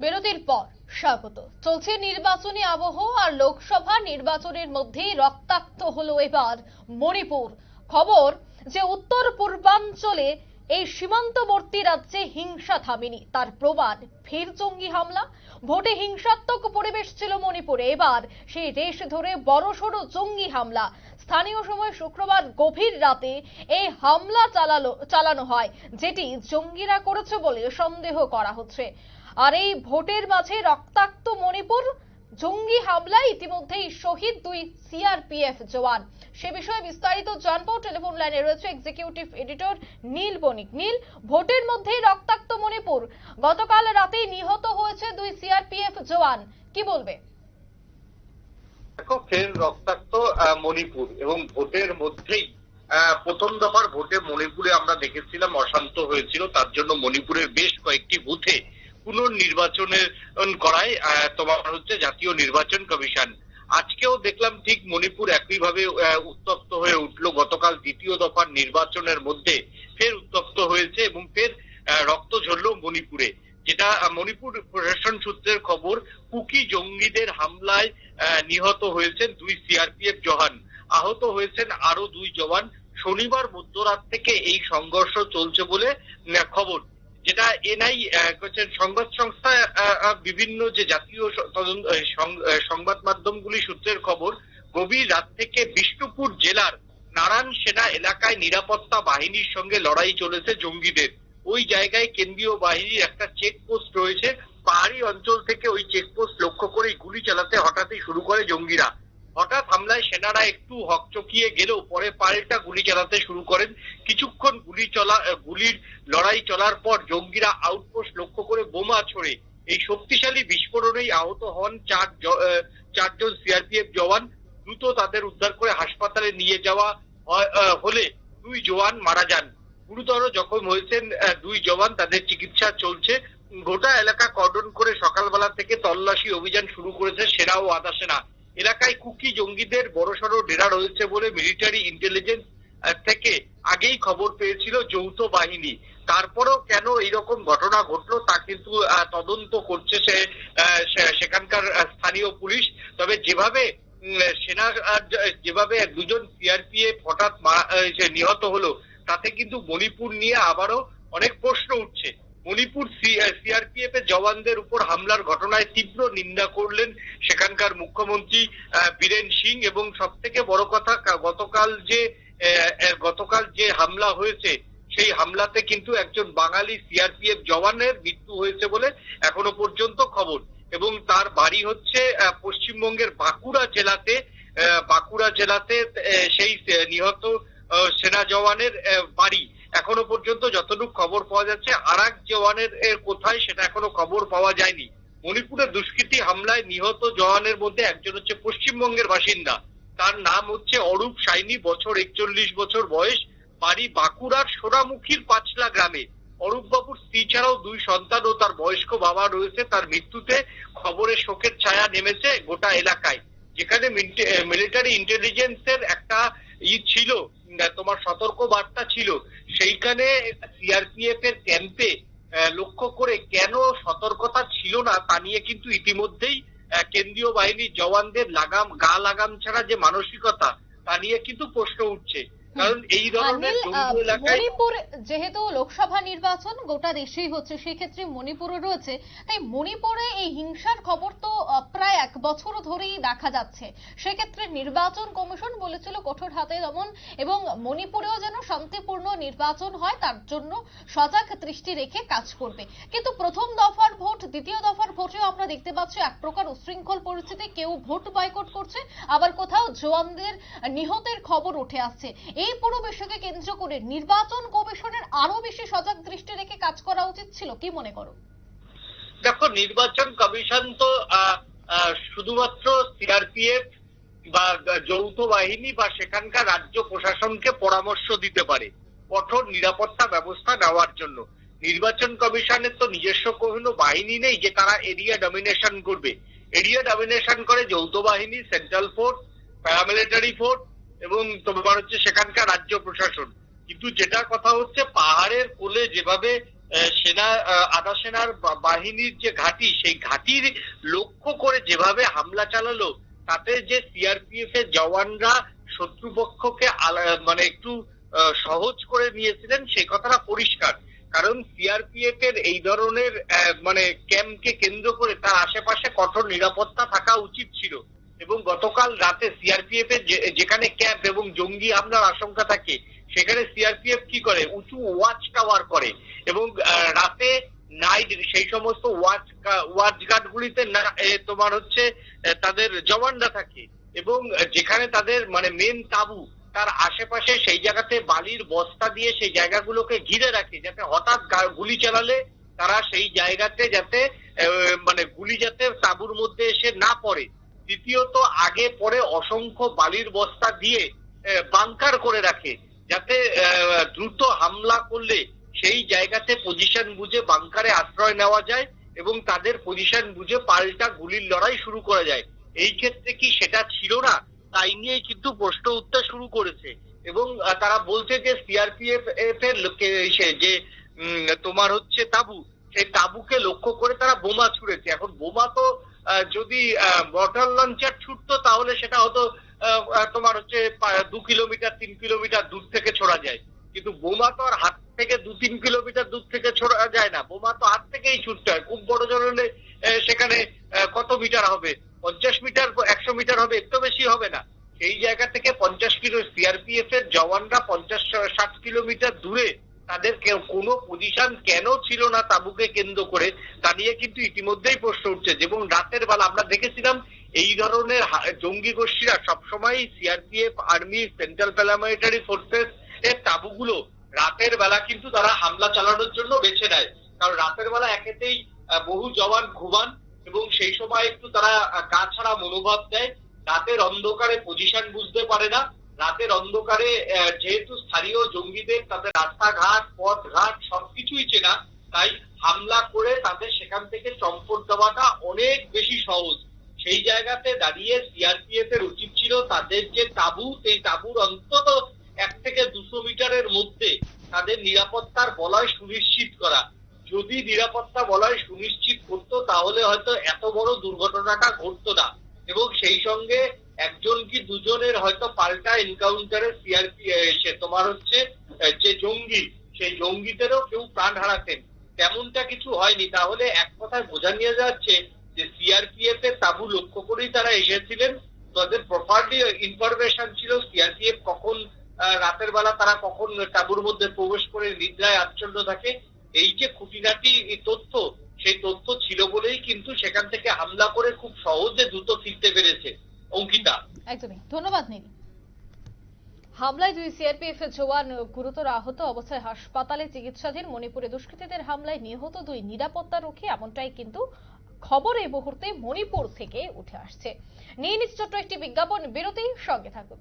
বিরতির পর স্বাগত। চলছে নির্বাচনী আবহ আর লোকসভা নির্বাচনের মধ্যেই রক্তাক্ত হলো এবার মণিপুর। খবর যে উত্তর পূর্বাঞ্চলে এই সীমান্তবর্তী রাজ্যে হিংসা থামেনি। তার প্রমাণ ফের জঙ্গি হামলা? ভোটে হিংসাত্মক পরিবেশ ছিল মণিপুরে। এবার সেই রেশ ধরে বড়সড় জঙ্গি হামলা। স্থানীয় সময় শুক্রবার গভীর রাতে এই হামলা চালালো চালানো হয়, যেটি জঙ্গিরা করেছে বলে সন্দেহ করা হচ্ছে। আর এই ভোটের মাঝে রক্তাক্ত মণিপুর, জঙ্গি হামলায় ইতিমধ্যেই শহীদ দুই সিআরপিএফ জওয়ান। সে বিষয়ে বিস্তারিত জানব। টেলিফোন লাইনে রয়েছে এক্সিকিউটিভ এডিটর নীল বণিক। নীল, ভোটের মধ্যেই রক্তাক্ত মণিপুর। গতকাল রাতেই নিহত হয়েছে দুই সিআরপিএফ জওয়ান। কি বলবে? দেখো, ফের রক্তাক্ত মণিপুর এবং ভোটের মধ্যেই প্রথম দফার ভোটে মণিপুরে আমরা দেখেছিলাম অশান্ত হয়েছিল। তার জন্য মণিপুরের বেশ কয়েকটি বুথে পুনর্নির্বাচনের করায় তোমার হচ্ছে জাতীয় নির্বাচন কমিশন। আজকেও দেখলাম ঠিক মণিপুর একইভাবে উত্তপ্ত হয়ে উঠল। গতকাল দ্বিতীয় দফার নির্বাচনের মধ্যে ফের উত্তপ্ত হয়েছে এবং ফের রক্ত ঝরলো মণিপুরে। যেটা মণিপুর প্রশাসন সূত্রের খবর, কুকি জঙ্গিদের হামলায় নিহত হয়েছেন দুই সিআরপিএফ জওয়ান। আহত হয়েছেন আরও দুই জওয়ান। শনিবার মধ্যরাত থেকে এই সংঘর্ষ চলছে বলে খবর। যেটা এনআই সংবাদ সংস্থা বিভিন্ন যে জাতীয় তদন্ত সংবাদ মাধ্যমগুলি সূত্রের খবর, গভীর রাত থেকে বিষ্ণুপুর জেলার নারায়ণ সেনা এলাকায় নিরাপত্তা বাহিনীর সঙ্গে লড়াই চলেছে জঙ্গিদের। ওই জায়গায় কেন্দ্রীয় বাহিনীর একটা চেকপোস্ট রয়েছে। পাহাড়ি অঞ্চল থেকে ওই চেকপোস্ট লক্ষ্য করে গুলি চালাতে হঠাৎই শুরু করে জঙ্গিরা। হঠাৎ হামলায় সেনারা একটু হকচকিয়ে গেলেও পরে পাল্টা গুলি চালাতে শুরু করেন। কিছুক্ষণ গুলি চলা গুলির লড়াই চলার পর জঙ্গিরা আউটপোস্ট লক্ষ্য করে বোমা ছোড়ে। এই শক্তিশালী বিস্ফোরণেই আহত হন চার চারজন সিআরপিএফ জওয়ান। দ্রুত তাদের উদ্ধার করে হাসপাতালে নিয়ে যাওয়া হলে দুই জওয়ান মারা যান। গুরুতর জখম হয়েছেন দুই জওয়ান। তাদের চিকিৎসা চলছে। গোটা এলাকা কর্ডন করে সকালবেলা থেকে তল্লাশি অভিযান শুরু করেছে সেনা ও আধা সেনা। এলাকায় কুকি জঙ্গিদের বড়সড় ডেরা রয়েছে বলে মিলিটারি ইন্টেলিজেন্স থেকে আগেই খবর পেয়েছিল যৌথ বাহিনী। তারপরেও কেন এইরকম ঘটনা ঘটলো তা কিন্তু তদন্ত করছে সে সেখানকার স্থানীয় পুলিশ। তবে যেভাবে সেনা যেভাবে দুজন সিআরপিএফ হঠাৎ নিহত হলো, তাতে কিন্তু মণিপুর নিয়ে আবারও অনেক প্রশ্ন উঠছে। মণিপুর সিআরপিএফ এর জওয়ানদের উপর হামলার ঘটনায় তীব্র নিন্দা করলেন সেখানকার মুখ্যমন্ত্রী বীরেন সিং এবং সব থেকে বড় কথা গতকাল যে গতকাল যে হামলা হয়েছে, সেই হামলাতে কিন্তু একজন বাঙালি সিআরপিএফ জওয়ানের মৃত্যু হয়েছে বলে এখনও পর্যন্ত খবর। এবং তার বাড়ি হচ্ছে পশ্চিমবঙ্গের বাঁকুড়া জেলাতে বাঁকুড়া জেলাতে সেই নিহত সেনা জওয়ানের বাড়ি। এখনও পর্যন্ত যতটুকু খবর পাওয়া যাচ্ছে আর এক জওয়ানের এর কোথায় সেটা এখনও খবর পাওয়া যায়নি। মণিপুরের দুষ্কৃতী হামলায় নিহত জওয়ানের মধ্যে একজন হচ্ছে পশ্চিমবঙ্গের বাসিন্দা। তার নাম হচ্ছে অরূপ সাইনি, বছর একচল্লিশ বছর বয়স, বাড়ি বাঁকুড়ার সোনামুখীর পাঁচলা গ্রামে। অরূপ বাবুর স্ত্রী ছাড়াও দুই সন্তান ও তার বয়স্ক বাবা রয়েছে। তার মৃত্যুতে খবরের শোকের ছায়া নেমেছে গোটা এলাকায়। যেখানে মিলিটারি ইন্টেলিজেন্সের একটা ই ছিল তোমার সতর্ক বার্তা ছিল। সেইখানে সিআরপিএফ এর ক্যাম্পে লক্ষ্য করে কেন সতর্কতা ছিল না, তা নিয়ে কিন্তু ইতিমধ্যেই কেন্দ্রীয় বাহিনীর জওয়ানদের লাগাম, গা লাগাম ছাড়া যে মানসিকতা, তা নিয়ে কিন্তু প্রশ্ন উঠছে। কারণ এই ধরনের মণিপুর যেহেতু লোকসভা নির্বাচন গোটা দেশেই হচ্ছে সেক্ষেত্রে মণিপুরে রয়েছে। তাই মণিপুরে এই হিংসার খবর তো প্রায় এক বছর ধরেই দেখা যাচ্ছে। সেক্ষেত্রে নির্বাচন কমিশন বলেছিল কঠোর হাতে দমন এবং মণিপুরেও যেন শান্তিপূর্ণ নির্বাচন হয় তার জন্য সজাগ দৃষ্টি রেখে কাজ করবে। কিন্তু প্রথম দফার ভোট দ্বিতীয় দফার ভোটেও আমরা দেখতে পাচ্ছি এক প্রকার উশৃঙ্খল পরিস্থিতি। কেউ ভোট বয়কট করছে আবার কোথাও জওয়ানদের নিহতের খবর উঠে আসছে। এই পুরো বিষয়কে কেন্দ্র করে নির্বাচন কমিশনের আরও বেশি সজাগ দৃষ্টি রেখে কাজ করা উচিত ছিল। কি মনে করো? দেখো, নির্বাচন কমিশন তো শুধুমাত্র সিআরপিএফ বা যৌথ বাহিনী বা সেখানকার রাজ্য প্রশাসনকে পরামর্শ দিতে পারে, কঠোর নিরাপত্তা ব্যবস্থা নেওয়ার জন্য। নির্বাচন কমিশনের তো নিজস্ব কোনো বাহিনী নেই যে তারা এরিয়া ডমিনেশন করবে। এরিয়া ডমিনেশন করে যৌথ বাহিনী সেন্ট্রাল ফোর্স প্যারামিলিটারি ফোর্স এবং তোমার হচ্ছে সেখানকার রাজ্য প্রশাসন। কিন্তু যেটা কথা হচ্ছে, পাহাড়ের কোলে যেভাবে সেনা আধা সেনার বাহিনীর যে ঘাঁটি, সেই ঘাঁটির লক্ষ্য করে যেভাবে হামলা চালালো, তাতে যে সিআরপিএফ এর জওয়ানরা শত্রুপক্ষকে মানে একটু সহজ করে নিয়েছিলেন, সেই কথাটা পরিষ্কার। কারণ সিআরপিএফ এর এই ধরনের মানে ক্যাম্পকে কেন্দ্র করে তার আশেপাশে কঠোর নিরাপত্তা থাকা উচিত ছিল। এবং গতকাল রাতে সিআরপিএফ এর যেখানে ক্যাম্প এবং জঙ্গি হামলার আশঙ্কা থাকে, সেখানে সিআরপিএফ কি করে? উঁচু ওয়াচ টাওয়ার করে এবং রাতে নাইট সেই সমস্ত ওয়াচ ওয়াচ গার্ড গুলিতে তোমার হচ্ছে তাদের জওয়ানরা থাকে এবং যেখানে তাদের মানে মেন তাবু, তার আশেপাশে সেই জায়গাতে বালির বস্তা দিয়ে সেই জায়গাগুলোকে ঘিরে রাখে যাতে হঠাৎ গুলি চালালে তারা সেই জায়গাতে যাতে মানে গুলি যাতে তাবুর মধ্যে এসে না পড়ে। দ্বিতীয়ত আগে পরে অসংখ্য বালির বস্তা দিয়ে বাংকার করে রাখে, যাতে দ্রুত হামলা করলে সেই জায়গাতে পজিশন বুঝে বাংকারে আশ্রয় নেওয়া যায় এবং তাদের পজিশন বুঝে পাল্টা গুলির লড়াই শুরু করা যায়। এই ক্ষেত্রে কি সেটা ছিল না? তাই নিয়ে কিন্তু প্রশ্ন উঠতে শুরু করেছে। এবং তারা বলছে যে সিআরপিএফ এর যে তোমার হচ্ছে তাবু, সেই তাবুকে লক্ষ্য করে তারা বোমা ছুড়েছে। এখন বোমা তো যদি মর্টার লঞ্চার ছুটতো, তাহলে সেটা হতো তোমার হচ্ছে দু কিলোমিটার, তিন কিলোমিটার দূর থেকে ছোড়া যায়। কিন্তু বোমা তো আর হাত থেকে দু, তিন কিলোমিটার দূর থেকে ছোড়া যায় না। বোমা তো হাত থেকেই ছুটতে হয়। খুব বড় ধরনের সেখানে কত মিটার হবে? পঞ্চাশ মিটার, একশো মিটার হবে? একটু বেশি হবে না। সেই জায়গা থেকে পঞ্চাশ কিলো সিআরপিএফ এর জওয়ানরা পঞ্চাশ, ষাট কিলোমিটার দূরে তাদের কোনো পজিশন কেন ছিল না তাবুকে কেন্দ্র করে তা নিয়ে কিন্তু ইতিমধ্যেই প্রশ্ন উঠছে। এবং রাতের বেলা আমরা দেখেছিলাম এই ধরনের জঙ্গি গোষ্ঠীরা সবসময় CRPF army central paramilitary forces এর তাবুগুলো রাতের বেলা কিন্তু তারা হামলা চালানোর জন্য বেছে নেয়। কারণ রাতের বেলা একেতেই বহু জওয়ান ঘুমান এবং সেই সময় একটু তারা আহ, গা ছাড়া মনোভাব দেয়। রাতের অন্ধকারে পজিশন বুঝতে পারে না। রাতের অন্ধকারে যেহেতু স্থানীয় জঙ্গিদের তাদের রাস্তাঘাট পথ ঘাট সবকিছুই চেনা, তাই হামলা করে তাদের সেখান থেকে চম্পট দেওয়াটা অনেক বেশি সহজ। সেই জায়গাতে দাঁড়িয়ে সিআরপিএফ এর উচিত ছিল তাদের যে তাবু, সেই তাবুর অন্তত এক থেকে দুশো মিটারের মধ্যে তাদের নিরাপত্তার বলয় সুনিশ্চিত করা। যদি নিরাপত্তা বলয় সুনিশ্চিত করতো, তাহলে হয়তো এত বড় দুর্ঘটনাটা ঘটতো না। এবং সেই সঙ্গে একজন কি দুজনের হয়তো পাল্টা এনকাউন্টারে সিআরপি সে তোমার হচ্ছে যে জঙ্গি, সেই জঙ্গিদেরও কেউ প্রাণ হারাতেন। তেমনটা কিছু হয়নি। তাহলে এক কথায় বোঝা নিয়ে যাচ্ছে যে সিআরপিএফ এর তাবু লক্ষ্য করেই তারা এসেছিলেন। তাদের প্রপারলি ইনফরমেশন ছিল, সিআরপিএফ কখন রাতের বেলা তারা কখন তাবুর মধ্যে প্রবেশ করে নিদ্রায় আচ্ছন্ন থাকে, এই যে খুঁটিনাটি তথ্য, সেই তথ্য ছিল বলেই কিন্তু সেখান থেকে হামলা করে খুব সহজে দ্রুত ফিরতে পেরেছে। অঙ্কিতা। একদমই। ধন্যবাদ, নীল। হামলায় দুই সিআরপিএফ এর জওয়ান গুরুতর আহত অবস্থায় হাসপাতালে চিকিৎসাধীন মণিপুরে দুষ্কৃতীদের হামলায় নিহত দুই নিরাপত্তা রক্ষী এমনটাই কিন্তু খবর এই মুহূর্তে মণিপুর থেকে উঠে আসছে। নিয়ে নিচ্ছে ছোট্ট একটি বিজ্ঞাপন বিরতি সঙ্গে থাকুন।